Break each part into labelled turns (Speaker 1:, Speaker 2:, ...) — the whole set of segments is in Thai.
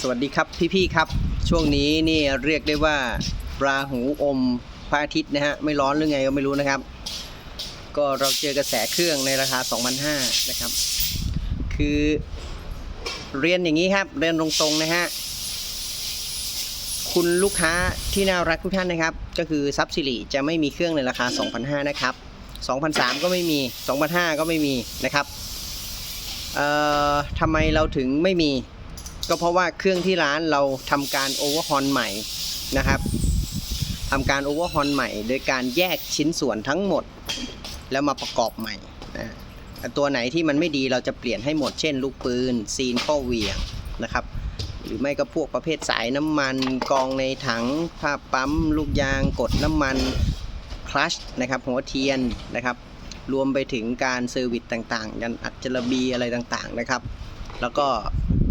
Speaker 1: สวัสดีครับพี่ๆครับ ช่วงนี้นี่เรียกได้ว่า ราหูอมพระอาทิตย์นะฮะไม่ร้อนหรือไงก็ไม่รู้นะครับ ก็เราเจอกระแสเครื่องในราคา 2,500นะครับ คือเรียนอย่างนี้ครับ เรียนตรงๆนะฮะคุณลูกค้าที่น่ารักทุกท่านนะครับ ก็คือซับซิลิจะไม่มีเครื่องในราคา 2,500นะครับ2,300ก็ไม่มี2,500ก็ไม่มีนะครับเอ่อทำไมเราถึงไม่มี ก็เพราะว่าเครื่องที่ร้านเราทำการโอเวอร์ฮอนใหม่นะครับทำการโอเวอร์ฮอนใหม่ โดยการแยกชิ้นส่วนทั้งหมด แล้วมาประกอบใหม่นะตัวไหนที่มันไม่ดีเราจะเปลี่ยนให้หมด เช่น ลูกปืน ซีนข้อเวียงนะครับ หรือไม่ก็พวกประเภทสายน้ำมันกองในถังผ้าปั๊ม ลูกยางกดน้ำมันคลัชนะครับหัวเทียนนะครับ รวมไปถึงการเซอร์วิสต่างๆยันอัจจระบีอะไรต่างๆนะครับ แล้วก็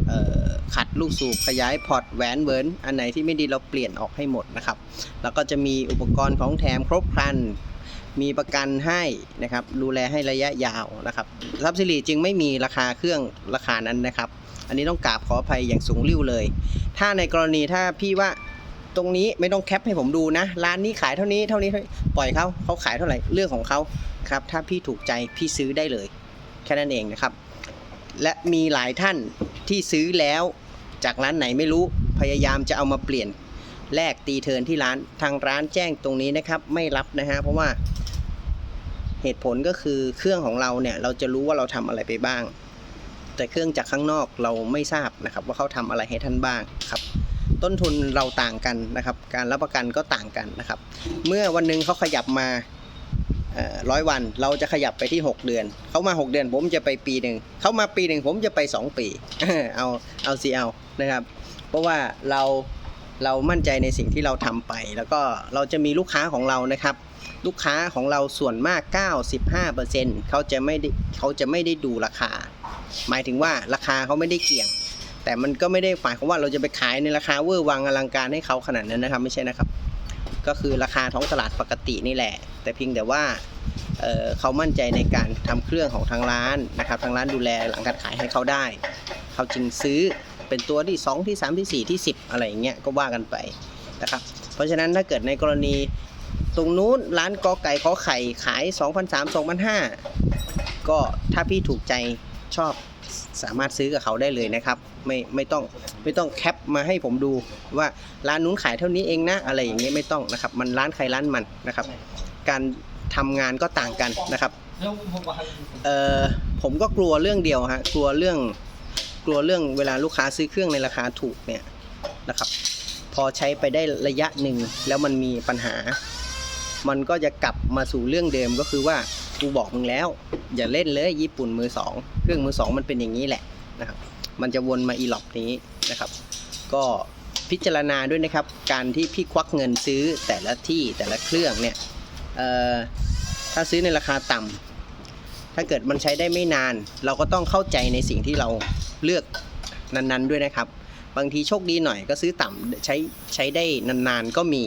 Speaker 1: เอ่อ ขัดลูกสูบขยายพอร์ตแหวนเวิร์นอันไหนที่ไม่ดีเราเปลี่ยนออกให้หมดนะครับ แล้วก็จะมีอุปกรณ์ของแถมครบครัน มีประกันให้นะครับ ดูแลให้ระยะยาวนะครับซับซิลีจึงไม่มีราคาเครื่องราคานั้นนะครับ อันนี้ต้องกราบขออภัยอย่างสูงริ้วเลย ถ้าในกรณีถ้าพี่ว่าตรงนี้ไม่ต้องแคปให้ผมดูนะ ร้านนี้ขายเท่านี้เท่านี้เท่านี้ปล่อยเขาเขาขายเท่าไหร่เรื่องของเขาครับ ถ้าพี่ถูกใจพี่ซื้อได้เลย แค่นั้นเองนะครับ และมีหลายท่านที่ซื้อแล้ว จากร้านไหนไม่รู้พยายามจะเอามาเปลี่ยนแลกตีเทินที่ร้านทางร้านแจ้งตรงนี้นะครับ ไม่รับนะฮะเพราะว่าเหตุผลก็คือเครื่องของเราเนี่ยเราจะรู้ว่าเราทำอะไรไปบ้าง แต่เครื่องจากข้างนอกเราไม่ทราบนะครับ ว่าเขาทำอะไรให้ท่านบ้างครับ ต้นทุนเราต่างกันนะครับ การรับประกันก็ต่างกันนะครับ เมื่อวันหนึงเขาขยับมาร้อยวันเราจะขยับไปที่ 6 เดือน เขามา 6 เดือน ผมจะไปปีหนึ่งเขามาปีหนึ่งผมจะไป 2 ปี เอาเอาสิเอา นะครับ เพราะว่าเราเรามั่นใจในสิ่งที่เราทำไป แล้วก็เราจะมีลูกค้าของเรานะครับ ลูกค้าของเราส่วนมาก 95%เขาจะไม่ได้เขาจะไม่ได้ดูราคา หมายถึงว่าราคาเขาไม่ได้เกี่ยง แต่มันก็ไม่ได้หมายความว่าเราจะไปขายในราคาเวอร์วังอลังการให้เขาขนาดนั้นนะครับ ไม่ใช่นะครับ ก็คือราคาท้องตลาดปกตินี่แหละ แต่เพียงแต่ว่าเเขามั่นใจในการทำเครื่องของทางร้านนะครับ ทางร้านดูแลหลังการขายให้เขาได้ เขาจึงซื้อ เป็นตัวที่ 2 ที่ 3 ที่ 4 ที่ 10 อะไรอย่างเงี้ยก็ว่ากันไปนะครับเพราะฉะนั้นถ้าเกิดในกรณีตรงนู้นร้านกอไก่ขอไข่ขาย 2,300 2,500 ก็ถ้าพี่ถูกใจชอบสามารถซื้อกับเขาได้เลยนะครับ ไม่ไม่ต้องไม่ต้องแคปมาให้ผมดูว่าร้านนู้นขายเท่านี้เองนะอะไรอย่างเงี้ยไม่ต้องนะครับ มันร้านใครร้านมันนะครับ การทำงานก็ต่างกันนะครับเอ่อผมก็กลัวเรื่องเดียวฮะกลัวเรื่องก ลัวเรื่องเวลาลูกค้าซื้อเครื่องในราคาถูกเนี่ยนะครับพอใช้ไปได้ระยะหนึ่งแล้วมันมีปัญหา มันก็จะกลับมาสู่เรื่องเดิมก็คือว่ากูบอกมึงแล้ว อย่าเล่นเลยญี่ปุ่นมือสองเครื่องมือสองมันเป็นอย่างนี้แหละนะครับมันจะวนมาอีหลอกนี้นะครับ ก็พิจารณาด้วยนะครับ การที่พี่ควักเงินซื้อแต่ละที่แต่ละเครื่องเนี่ยถ้าซื้อในราคาต่ำถ้าเกิดมันใช้ได้ไม่นาน เราก็ต้องเข้าใจในสิ่งที่เรา เลือกนั้นๆด้วยนะครับ บางทีโชคดีหน่อยก็ซื้อต่ำใช้ใช้ได้นานๆก็มี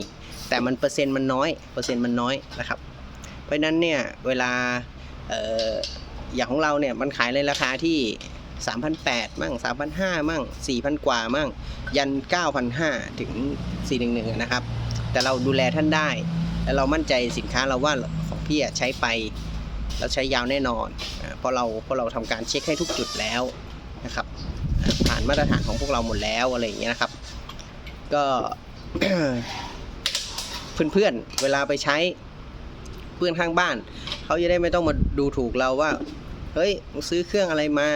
Speaker 1: แต่มันเปอร์เซ็นต์มันน้อยเปอร์เซ็นต์มันน้อยนะครับ เพราะฉะนั้นเนี่ยเวลาเอออย่างของเราเนี่ยมันขายในราคาที่ 3,800 มั่ง 3,500 มั่ง 4,000 กว่ามั่ง ยัน 9,500 ถึง 411 นะครับ แต่เราดูแลท่านได้ และเรามั่นใจสินค้าเราว่าของพี่อะใช้ไป แล้วใช้ยาวแน่นอนอ่าเพราะเราเพราะเราทำการเช็คให้ทุกจุดแล้ว นะครับ ผ่านมาตรฐานของพวกเราหมดแล้วอะไรอย่างเงี้ยนะครับ ก็เพื่อนๆเวลาไปใช้เพื่อนข้างบ้านเขาจะได้ไม่ต้องมาดูถูกเราว่าเฮ้ยซื้อเครื่องอะไรมา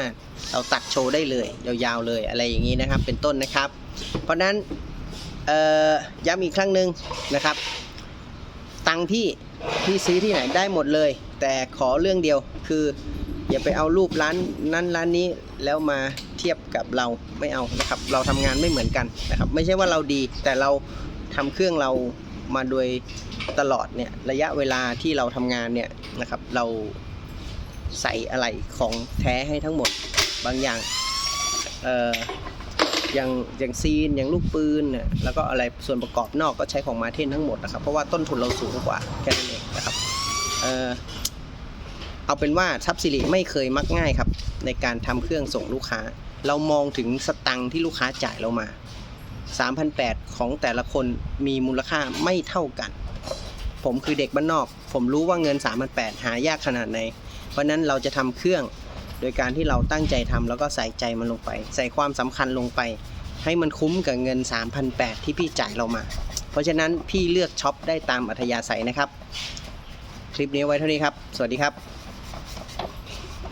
Speaker 1: เราตัดโชว์ได้เลยยาวๆเลยอะไรอย่างนี้นะครับ เป็นต้นนะครับ เพราะนั้นย้ำอีกครั้งหนึ่งนะครับ ตังค์พี่พี่ซื้อที่ไหนได้หมดเลย แต่ขอเรื่องเดียวคือ อย่าไปเอารูปร้านนั้นร้านนี้แล้วมาเทียบกับเราไม่เอานะครับ เราทำงานไม่เหมือนกันนะครับ ไม่ใช่ว่าเราดีแต่เราทำเครื่องเรามาโดยตลอดเนี่ยระยะเวลาที่เราทำงานเนี่ยนะครับ เราใส่อะไรของแท้ให้ทั้งหมดบางอย่างเอ่ออย่างอย่างซีนอย่างลูกปืนเนี่ยแล้วก็อะไรส่วนประกอบนอกก็ใช้ของมาเทนทั้งหมดนะครับ เพราะว่าต้นทุนเราสูงกว่าแค่นั้นเองนะครับเอ่อ เอาเป็นว่าทับสิริไม่เคยมักง่ายครับ ในการทำเครื่องส่งลูกค้า เรามองถึงสตังค์ที่ลูกค้าจ่ายเรามา 3,800 ของแต่ละคนมีมูลค่าไม่เท่ากัน ผมคือเด็กบ้านนอก ผมรู้ว่าเงิน 3,800 หายากขนาดไหน เพราะฉะนั้นเราจะทำเครื่องโดยการที่เราตั้งใจทำแล้วก็ใส่ใจมันลงไป ใส่ความสำคัญลงไป ให้มันคุ้มกับเงิน 3,800 ที่พี่จ่ายเรามา เพราะฉะนั้นพี่เลือกช็อปได้ตามอัธยาศัยนะครับ คลิปนี้ไว้เท่านี้ครับ สวัสดีครับ